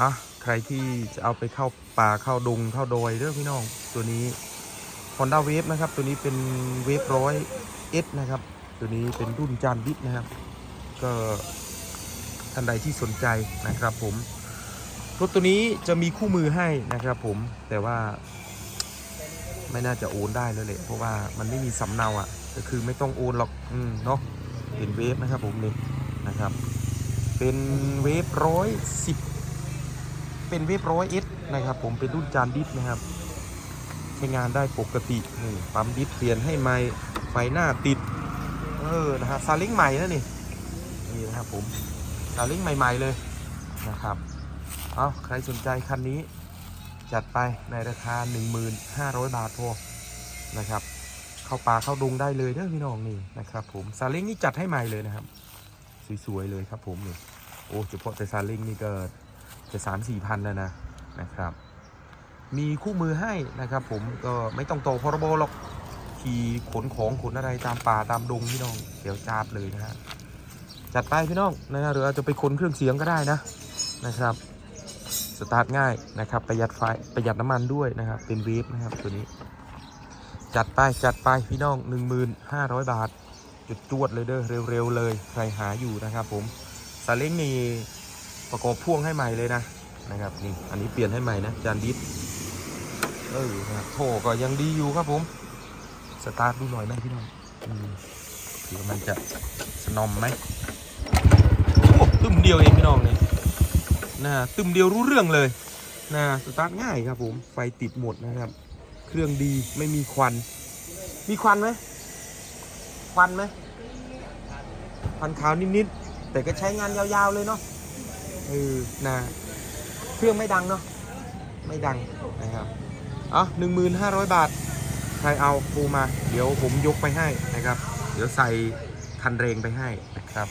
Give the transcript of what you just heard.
อะใครที่จะเอาไปเข้าป่าเข้าดงเข้าดอยเด้อพี่น้อง ตัวนี้ Honda Wave นะครับ ตัวนี้เป็นเวฟร้อยเอสนะครับ ตัวนี้เป็นรุ่นจานบิดนะครับ ก็ท่านใดที่สนใจนะครับผมรถตัวนี้จะมีคู่มือให้นะครับผมแต่ว่าไม่น่าจะโอนได้แล้วแหละเพราะว่ามันไม่มีสำเนาอะ ก็คือไม่ต้องโอนหรอกอืมเนาะเป็นเวฟนะครับผมนี่นะครับ เป็นเวฟร้อยสิบ เป็นเวฟร้อยเอสนะครับ ผมเป็นรุ่นจานดิสนะครับใช้งานได้ปกตินี่ปั๊มดิสเปลี่ยนให้ใหม่ไฟหน้าติด เออนะฮะซาเล้งใหม่นะนี่นี่นะครับผมซาเล้งใหม่ ๆเลยนะครับเอาใครสนใจคันนี้ จัดไปในราคา15,500 บาทพอนะครับเข้าป่าเข้าดงได้เลยเด้อพี่น้องนี่นะครับผมซาเล้งนี่จัดให้ใหม่เลยนะครับ สวยๆเลยครับผมนี่โอ้เฉพาะแต่ซาเล้งนี่ก็ จะสามสี่พันแล้วนะนะครับ มีคู่มือให้นะครับผมก็ไม่ต้องโตอพรบหรอกขี่ขนของขนอะไรตามป่าตามดงพี่น้องเดี๋ยวจาบเลยนะฮะจัดไปพี่น้องนะฮะหรืออาจจะไปขนเครื่องเสียงก็ได้นะนะครับสตาร์ทง่ายนะครับประหยัดไฟประหยัดน้ำมันด้วยนะครับเป็นเวฟนะครับตัวนี้ จัดไปจัดไปพี่น้อง 1500 บาท จุดจวดเลยเด้อเร็วๆเลย ใครหาอยู่นะครับผมซาเล้งนี่ ประกอบพ่วงให้ใหม่เลยนะนะครับนี่อันนี้เปลี่ยนให้ใหม่นะจานดิสเออนะโถก็ยังดีอยู่ครับผมสตาร์ทดูหน่อยไหมพี่น้องอืมเผื่อมันจะสนอมไหมโอ้ตึมเดียวเองพี่น้องนี่นะตึมเดียวรู้เรื่องเลยนะสตาร์ทง่ายครับผมไฟติดหมดนะครับ เครื่องดีไม่มีควัน มีควันไหมควันไหมควันขาวนิดๆแต่ก็ใช้งานยาวๆเลยเนาะ เออนะเครื่องไม่ดังเนาะไม่ดังนะครับอะหนึ่งหมื่นห้าร้อยบาท ใครเอาปูมา เดี๋ยวผมยกไปให้นะครับ เดี๋ยวใส่คันเร่งไปให้นะครับ